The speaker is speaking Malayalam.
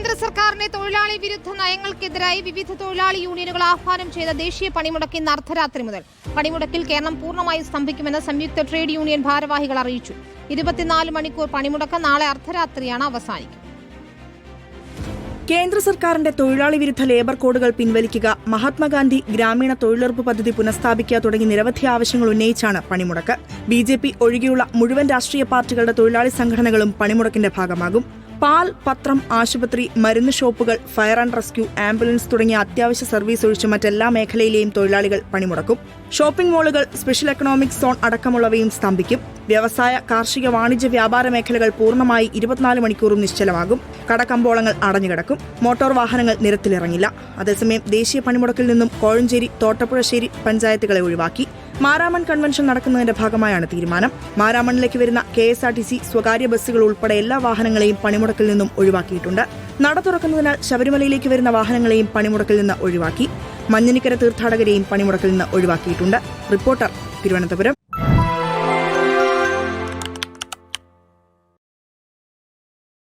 കേന്ദ്ര സർക്കാരിന്റെ തൊഴിലാളി വിരുദ്ധ നയങ്ങൾക്കെതിരായി വിവിധ തൊഴിലാളി യൂണിയനുകൾ ആഹ്വാനം ചെയ്ത ദേശീയ പണിമുടക്ക് ഇന്ന് അർദ്ധരാത്രി മുതൽ. പണിമുടക്കിൽ കേരളം പൂർണമായും സ്തംഭിക്കുമെന്ന് സംയുക്ത ട്രേഡ് യൂണിയൻ ഭാരവാഹികൾ അറിയിച്ചു. ഇരുപത്തിനാല് മണിക്കൂർ പണിമുടക്ക് നാളെ അർദ്ധരാത്രിയാണ് അവസാനിക്കുക കേന്ദ്ര സർക്കാരിന്റെ തൊഴിലാളി വിരുദ്ധ ലേബർ കോഡുകൾ പിൻവലിക്കുക മഹാത്മാഗാന്ധി ഗ്രാമീണ തൊഴിലുറപ്പ് പദ്ധതി പുനഃസ്ഥാപിക്കുക തുടങ്ങി നിരവധി ആവശ്യങ്ങൾ ഉന്നയിച്ചാണ് പണിമുടക്ക്. ബി ജെ പി ഒഴികെയുള്ള മുഴുവൻ രാഷ്ട്രീയ പാർട്ടികളുടെ തൊഴിലാളി സംഘടനകളും പണിമുടക്കിന്റെ ഭാഗമാകും. പാൽ പത്രം ആശുപത്രി മരുന്ന് ഷോപ്പുകൾ ഫയർ ആൻഡ് റെസ്ക്യൂ ആംബുലൻസ് തുടങ്ങിയ അത്യാവശ്യ സർവീസ് ഒഴിച്ച് മറ്റെല്ലാ മേഖലയിലെയും തൊഴിലാളികൾ പണിമുടക്കും. ഷോപ്പിംഗ് മാളുകൾ സ്പെഷ്യൽ എക്കണോമിക് സോൺ അടക്കമുള്ളവയും സ്തംഭിക്കും. വ്യവസായ കാർഷിക വാണിജ്യ വ്യാപാര മേഖലകൾ പൂർണമായി ഇരുപത്തിനാല് മണിക്കൂറും നിശ്ചലമാകും. കടക്കമ്പോളങ്ങൾ അടഞ്ഞുകിടക്കും. മോട്ടോർ വാഹനങ്ങൾ നിരത്തിലിറങ്ങില്ല. അതേസമയം ദേശീയ പണിമുടക്കിൽ നിന്നും കോഴഞ്ചേരി തോട്ടപ്പുഴശ്ശേരി പഞ്ചായത്തുകളെ ഒഴിവാക്കി. മാരാമൺ കൺവെൻഷൻ നടക്കുന്നതിന്റെ ഭാഗമായാണ് തീരുമാനം. മാരാമണിലേക്ക് വരുന്ന K S R T C സ്വകാര്യ ബസ്സുകൾ ഉൾപ്പെടെ എല്ലാ വാഹനങ്ങളെയും പണിമുടക്കിൽ നിന്നും ഒഴിവാക്കിയിട്ടുണ്ട്. നട തുറക്കുന്നതിനാൽ ശബരിമലയിലേക്ക് വരുന്ന വാഹനങ്ങളെയും പണിമുടക്കിൽ നിന്ന് ഒഴിവാക്കി. മഞ്ഞനിക്കര തീർത്ഥാടകരെയും പണിമുടക്കിൽ നിന്ന് ഒഴിവാക്കിയിട്ടുണ്ട്. റിപ്പോർട്ടർ തിരുവനന്തപുരം.